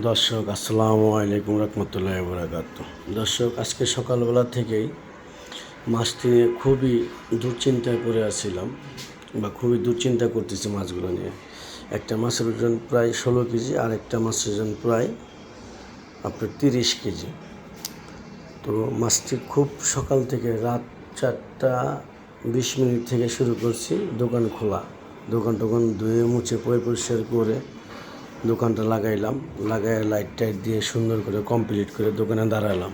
দর্শক, আসসালামু আলাইকুম রহমতুল্লাহ বরাকাত দর্শক, আজকে সকালবেলা থেকেই মাছটি নিয়ে খুবই দুশ্চিন্তায় পড়ে আসছিলাম বা খুবই দুশ্চিন্তা করতেছি মাছগুলো নিয়ে। একটা মাছের ওজন প্রায় ষোলো কেজি আর একটা মাছের ওজন প্রায় আপনার তিরিশ কেজি। তো মাছটি খুব সকাল থেকে রাত চারটা বিশ মিনিট থেকে শুরু করছি, দোকান খোলা। দোকান টোকান ধুয়ে মুছে পয় পরিষ্কার করে দোকানটা লাগাইলাম লাগাই লাইট টাইট দিয়ে সুন্দর করে কমপ্লিট করে দোকানে দাঁড়ালাম।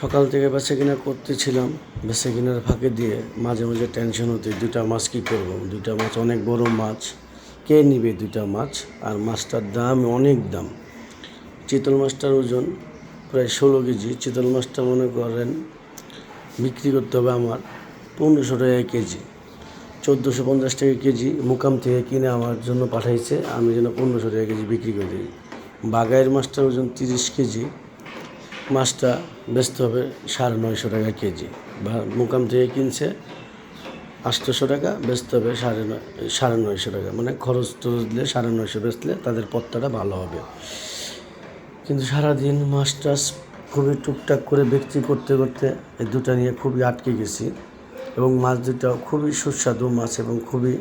সকাল থেকে বেচা কিনা করতেছিলাম, বেচা কিনার ফাঁকে দিয়ে মাঝে মাঝে টেনশন হতে দুটা মাছ কী করব? দুটা মাছ অনেক বড় মাছ, কে নিবে দুটা মাছ? আর মাছটার দাম অনেক দাম। চিতল মাছটার ওজন প্রায় ষোলো কেজি। চিতল মাছটা মনে করেন বিক্রি করতে হবে আমার পনেরোশো টাকা কেজি। চোদ্দোশো পঞ্চাশ টাকা কেজি মুকাম থেকে কিনে আমার জন্য পাঠাইছে। আমি যেন পনেরোশো টাকা কেজি বিক্রি করে দিই। বাগাইয়ের মাছটার ওজন তিরিশ কেজি। মাছটা বেচতে হবে সাড়ে নয়শো টাকা কেজি। বা মুকাম থেকে কিনছে আটশোশো টাকা, বেচতে হবে সাড়ে নয়, সাড়ে নয়শো টাকা। মানে খরচ টরচ দিলে সাড়ে নয়শো বেচলে তাদের পত্তাটা ভালো হবে। কিন্তু সারাদিন মাছ টাছ খুবই টুকটাক করে বিক্রি করতে করতে এই দুটা নিয়ে খুবই আটকে গেছি। এবং মাছ দুটা খুবই সুস্বাদু মাছ এবং খুবই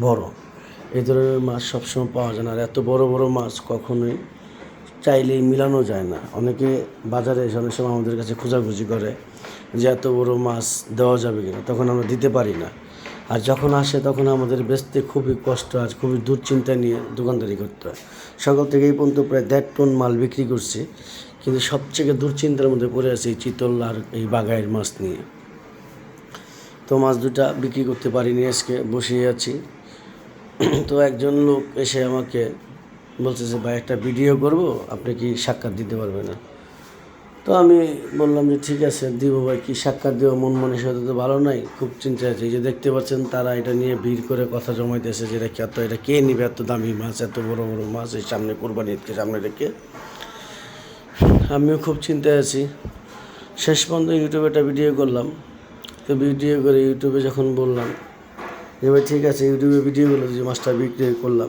বড়। এই ধরনের মাছ সবসময় পাওয়া যায় না। আর এত বড় বড় মাছ কখনোই চাইলেই মিলানো যায় না। অনেকে বাজারে এসে অনেক সময় আমাদের কাছে খোঁজাখুঁজি করে যে এত বড় মাছ দেওয়া যাবে কিনা, তখন আমরা দিতে পারি না। আর যখন আসে তখন আমাদের বেচতে খুবই কষ্ট আর খুবই দুশ্চিন্তা নিয়ে দোকানদারি করতে হয়। সকাল থেকে এই পর্যন্ত প্রায় দেড় টন মাল বিক্রি করছি। কিন্তু সবচেয়ে দুশ্চিন্তার মধ্যে পড়ে আছে এই চিতল আর এই বাগাইয়ের মাছ নিয়ে। তো মাছ দুটা বিক্রি করতে পারিনি আজকে বসেই আছি। তো একজন লোক এসে আমাকে বলছে যে, ভাই, একটা ভিডিও করব, আপনি কি সাক্ষাৎ দিতে পারবেন না? তো আমি বললাম যে, ঠিক আছে, দিব ভাই, কি সাক্ষাৎ দেবো? মন মানসিকতা তো ভালো নাই, খুব চিন্তা আছে। যে দেখতে পাচ্ছেন, তারা এটা নিয়ে ভিড় করে কথা জমাইতেছে যে, এটা এত, এটা কে নিবে? এত দামি মাছ, এত বড় বড় মাছ, এই সামনে কোরবানি ঈদকে সামনে রেখে আমিও খুব চিন্তায় আছি। শেষ পর্যন্ত ইউটিউবে একটা ভিডিও করলাম। তো ভিডিও করে ইউটিউবে যখন বললাম, যে ভাই ঠিক আছে ইউটিউবে ভিডিওগুলো যে মাছটা বিক্রি করলাম,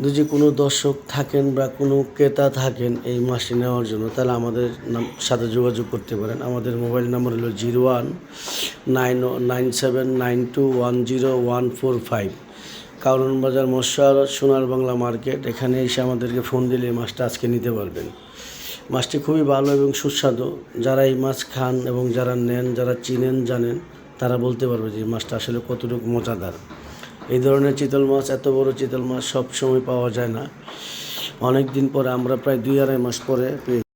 যদি কোনো দর্শক থাকেন বা কোনো ক্রেতা থাকেন এই মাছটি নেওয়ার জন্য, তাহলে আমাদের নাম- সাথে যোগাযোগ করতে পারেন। আমাদের মোবাইল নাম্বার হলো zero one nine nine seven nine two one zero one four five. কারণ বাজার মৎস্য সোনার বাংলা মার্কেট, এখানে এসে আমাদেরকে ফোন দিলে এই মাছটা আজকে নিতে পারবেন। মাছটি খুবই ভালো এবং সুস্বাদু। যারা এই মাছ খান এবং যারা নেন, যারা চিনেন, জানেন, তারা বলতে পারবে যে এই মাছটা আসলে কতটুকু মজাদার। এই ধরনের চিতল মাছ, এত বড় চিতল মাছ সব সময় পাওয়া যায় না। অনেক দিন পরে আমরা প্রায় দুই আড়াই মাস পরে পেয়ে